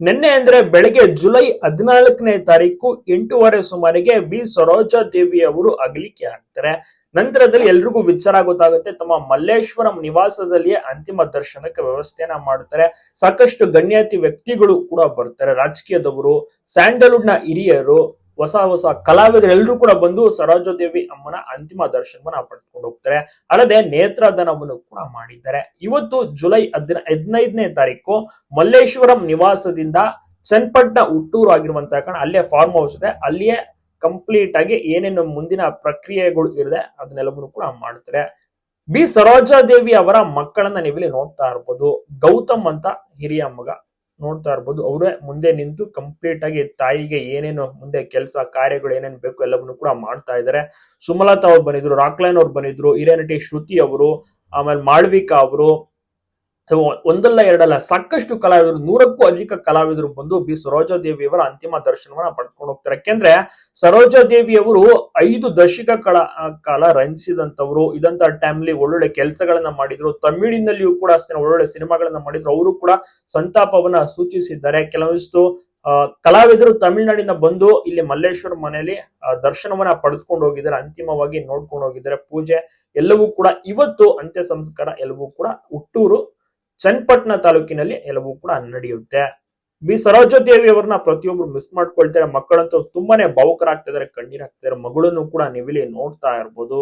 ನಿನ್ನೆ ಅಂದ್ರೆ ಬೆಳಗ್ಗೆ ಜುಲೈ ಹದಿನಾಲ್ಕನೇ ತಾರೀಕು ಎಂಟೂವರೆ ಸುಮಾರಿಗೆ ಬಿ ಸರೋಜಾ ದೇವಿ ಅವರು ಅಗಲಿಕೆ ಆಗ್ತಾರೆ. ನಂತರದಲ್ಲಿ ಎಲ್ರಿಗೂ ವಿಚಾರ ಗೊತ್ತಾಗುತ್ತೆ. ತಮ್ಮ ಮಲ್ಲೇಶ್ವರಂ ನಿವಾಸದಲ್ಲಿಯೇ ಅಂತಿಮ ದರ್ಶನಕ್ಕೆ ವ್ಯವಸ್ಥೆಯನ್ನ ಮಾಡ್ತಾರೆ ಸಾಕಷ್ಟು ಗಣ್ಯಾತಿ ವ್ಯಕ್ತಿಗಳು ಕೂಡ ಬರ್ತಾರೆ. ರಾಜಕೀಯದವರು ಸ್ಯಾಂಡಲ್ವುಡ್ನ ಹಿರಿಯರು ಹೊಸ ಹೊಸ ಕಲಾವಿದರೆಲ್ಲರೂ ಕೂಡ ಬಂದು ಸರೋಜದೇವಿ ಅಮ್ಮನ ಅಂತಿಮ ದರ್ಶನವನ್ನ ಪಡೆದುಕೊಂಡು ಹೋಗ್ತಾರೆ. ಅಲ್ಲದೆ ನೇತ್ರದಾನವನ್ನು ಕೂಡ ಮಾಡಿದ್ದಾರೆ. ಇವತ್ತು ಜುಲೈ ಹದಿನ, ಹದಿನೈದನೇ ತಾರೀಕು ಮಲ್ಲೇಶ್ವರಂ ನಿವಾಸದಿಂದ ಚನ್ನಪಟ್ಟಣ ಹುಟ್ಟೂರು ಆಗಿರುವಂತಹ ಕಾರಣ ಅಲ್ಲೇ ಫಾರ್ಮ್ ಹೌಸ್ ಇದೆ. ಅಲ್ಲಿಯೇ ಕಂಪ್ಲೀಟ್ ಆಗಿ ಏನೇನು ಮುಂದಿನ ಪ್ರಕ್ರಿಯೆಗಳು ಇರದೆ ಅದನ್ನೆಲ್ಲವನ್ನು ಕೂಡ ಮಾಡ್ತಾರೆ. ಬಿ. ಸರೋಜಾದೇವಿ ಅವರ ಮಕ್ಕಳನ್ನ ನೀವಿಲ್ಲಿ ನೋಡ್ತಾ ಇರ್ಬೋದು. ಗೌತಮ್ ಅಂತ ಹಿರಿಯ ಮಗ. ನೋಡ್ತಾ ಇರ್ಬೋದು. ಅವರೇ ಮುಂದೆ ನಿಂತು ಕಂಪ್ಲೀಟ್ ಆಗಿ ತಾಯಿಗೆ ಏನೇನು ಮುಂದೆ ಕೆಲಸ, ಕಾರ್ಯಗಳು ಏನೇನು ಬೇಕು ಎಲ್ಲವನ್ನು ಕೂಡ ಮಾಡ್ತಾ ಇದ್ದಾರೆ. ಸುಮಲತಾ ಅವ್ರು ಬಂದಿದ್ರು, ರಾಕ್ಲೈನ್ ಅವ್ರು ಬಂದಿದ್ರು, ಹಿರೇನಟಿ, ಶ್ರುತಿ ಅವರು, ಆಮೇಲೆ ಮಾಳ್ವಿಕಾ ಅವರು ಒಂದಲ್ಲ ಎರಡಲ್ಲ, ಸಾಕಷ್ಟು ಕಲಾವಿದರು, ನೂರಕ್ಕೂ ಅಧಿಕ ಕಲಾವಿದರು ಬಂದು ಬಿ. ಸರೋಜಾದೇವಿ ಅವರ ಅಂತಿಮ ದರ್ಶನವನ್ನ ಪಡ್ಕೊಂಡು ಹೋಗ್ತಾರೆ. ಯಾಕೆಂದ್ರೆ ಸರೋಜಾದೇವಿ ಅವರು ಐದು ದಶಕ ಕಾಲ ರಂಜಿಸಿದಂತವ್ರು ಇದಂತ ಟೈಮ್ಲಿ ಒಳ್ಳೊಳ್ಳೆ ಕೆಲಸಗಳನ್ನ ಮಾಡಿದ್ರು, ತಮಿಳಿನಲ್ಲಿಯೂ ಕೂಡ ಅಷ್ಟೇ, ಒಳ್ಳೊಳ್ಳೆ ಸಿನಿಮಾಗಳನ್ನ ಮಾಡಿದ್ರು, ಅವರು ಕೂಡ ಸಂತಾಪವನ್ನ ಸೂಚಿಸಿದ್ದಾರೆ. ಕೆಲವಿಷ್ಟು ಕಲಾವಿದರು ತಮಿಳುನಾಡಿನ ಬಂದು ಇಲ್ಲಿ ಮಲ್ಲೇಶ್ವರ ಮನೆಯಲ್ಲಿ ದರ್ಶನವನ್ನ ಪಡೆದುಕೊಂಡು ಹೋಗಿದ್ದಾರೆ, ಅಂತಿಮವಾಗಿ ನೋಡ್ಕೊಂಡು ಹೋಗಿದ್ದಾರೆ. ಪೂಜೆ ಎಲ್ಲವೂ ಕೂಡ ಇವತ್ತು ಅಂತ್ಯ ಸಂಸ್ಕಾರ ಎಲ್ಲವೂ ಕೂಡ ಹುಟ್ಟೂರು ಚನ್ನಪಟ್ಟಣ ತಾಲೂಕಿನಲ್ಲಿ ಎಲ್ಲವೂ ಕೂಡ ನಡೆಯುತ್ತೆ. ಬಿ. ಸರೋಜದೇವಿ ಅವರನ್ನ ಪ್ರತಿಯೊಬ್ರು ಮಿಸ್ ಮಾಡ್ಕೊಳ್ತಾರೆ. ಮಕ್ಕಳಂತೂ ತುಂಬಾನೇ ಭಾವುಕರಾಗ್ತಿದ್ದಾರೆ ಇದಾರೆ. ಮಗಳನ್ನು ಕೂಡ ನೀವಿಲ್ಲಿ ನೋಡ್ತಾ ಇರ್ಬೋದು.